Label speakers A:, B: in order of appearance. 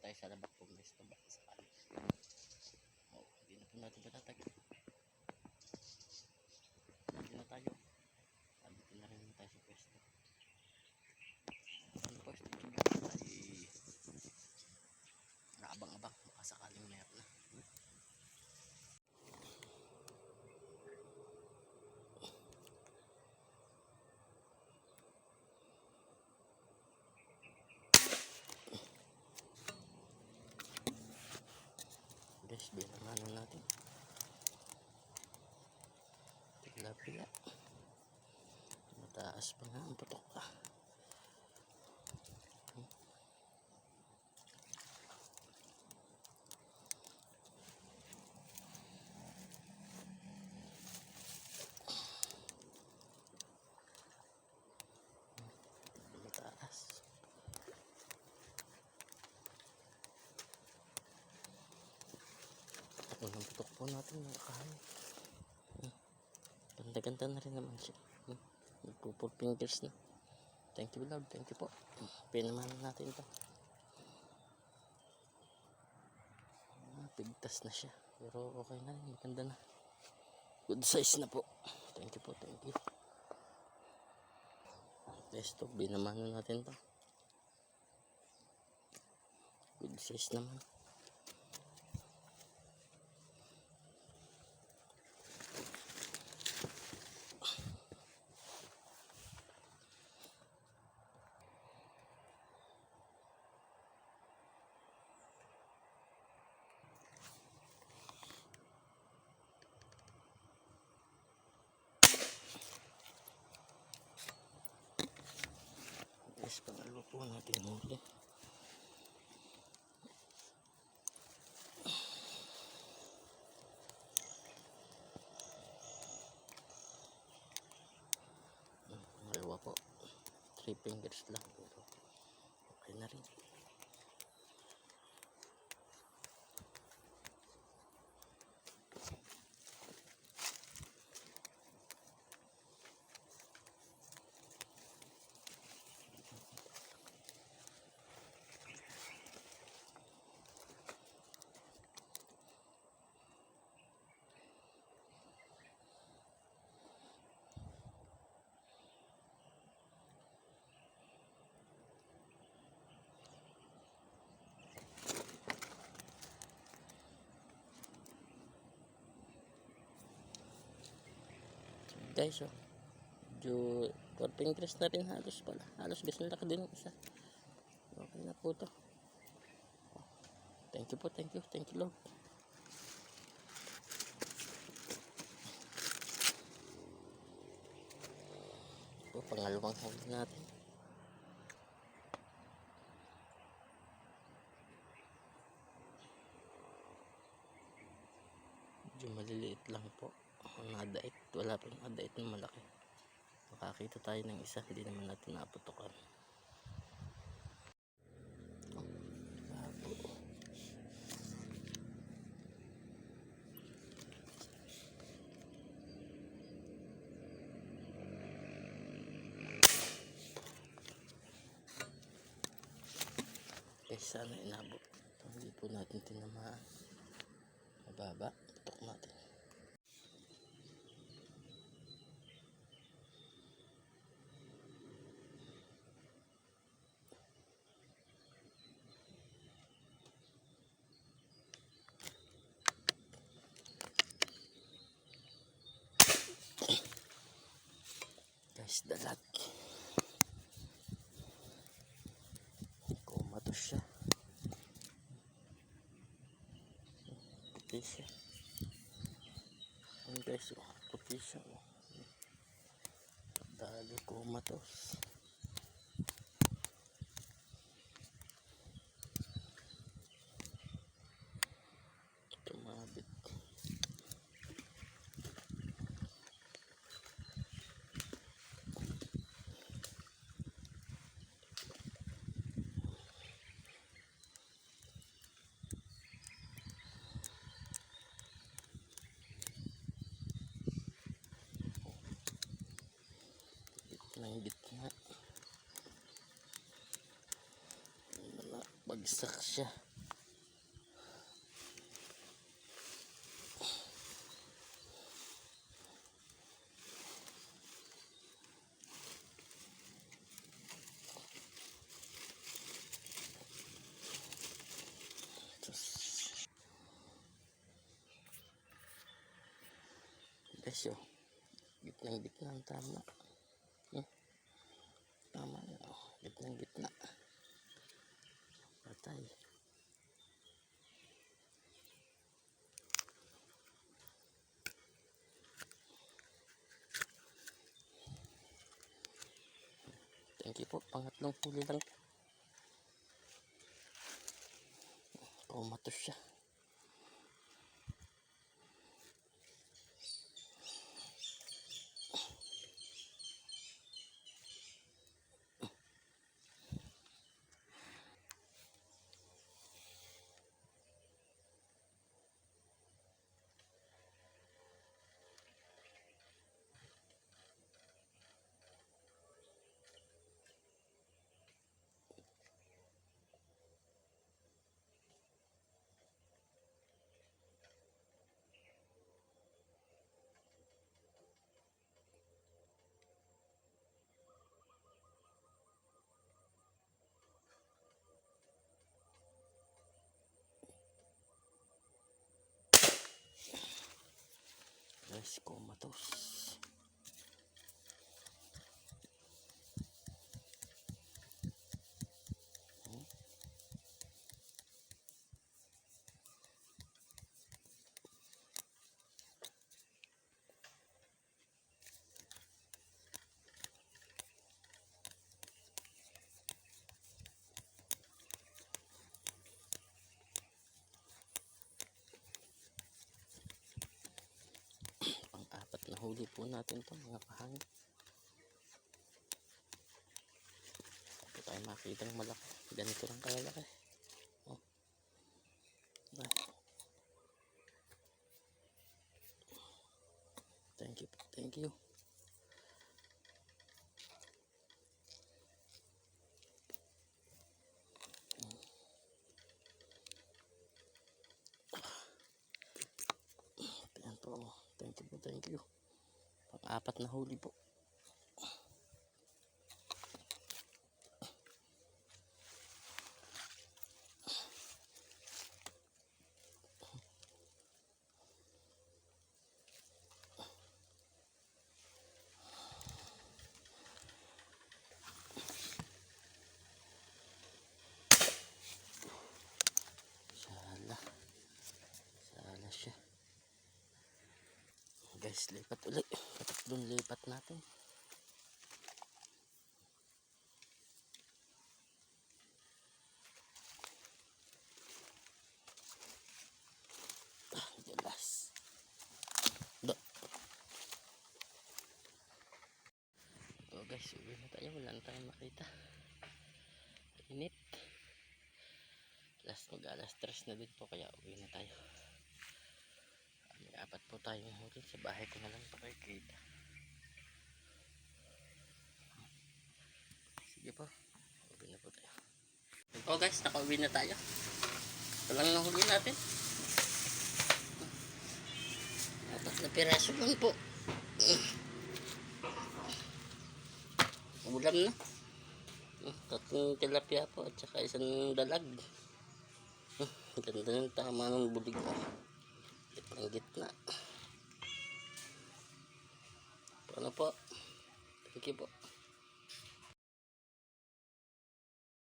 A: tayo sa labak po guys. Ito baka sakali. Oh, hindi na po natin patatag. Hindi na tayo. Andito na rin tayo sa pwesto. Ano pwesto? Ay, naabang-abang. Baka sakaling meron na. Guys, bilang ano natin. Pila-pila. Mataas pa nga ang putok. Mataas. Unang putok po natin mga kahay. Ganda-ganda na rin naman siya. Nagpo-four fingers na. Thank you Lord, thank you po. Pinaman natin ito. Ah, Pigtas na siya. Pero okay na rin, maganda na. Good size na po. Thank you po, thank you. Yes, to, binamanan natin to. Good size naman. Po natin huli. Pangalawa po. Three fingers lang. Pero okay na rin. Guys, oh. Medyo four fingers na rin halos pala. Halos gusto laki din isa. Okay na po to. Thank you po, thank you, thank you Lord. Ito, pangalawang huli natin. Medyo maliliit lang po. Ang nadait. Wala pa yung nadait na malaki. Makakita tayo ng isa. Hindi naman natin naputukan. Eh, sana inabot. Hindi po natin tinamaan. Mababa. Putok natin. Guys, dalag. Kumato siya. Puti siya. Ayan guys, puti siya. Oh. Dali kumatos. Bagsak siya. presyo. Oh. Gitnang gitna ang tama. Hmm. Tama na. Oh. Gitnang gitna. Patay. Thank you po. Pangatlong huli lang. Kumatos siya. Guys, kumatos. Pang-apat na huli po natin to mga kahangin. Ito tayo makita ng malaki. Ganito lang kalalaki. Oh. Thank you. Thank you. Thank you. Thank you. Pang-apat na huli po. Guys, lipat ulit. Patatlong lipat natin. Ah, jelas. Do. Oh guys, na tayo. Wala na tayong makita. Init. Last mag alas stress na din po kaya uwi na tayo. Po tayong huli sa bahay ko na lang pakikita. Sige po. Uwi na po tayo. Oh guys, nakauwi na tayo. Ito lang ang huli natin. Apat na piraso lang po. Ulam na. Tatlong tilapia po at saka isang dalag. Ganda ng tama ng bulig mo. Gitna gitna. Paano po? Thank you po.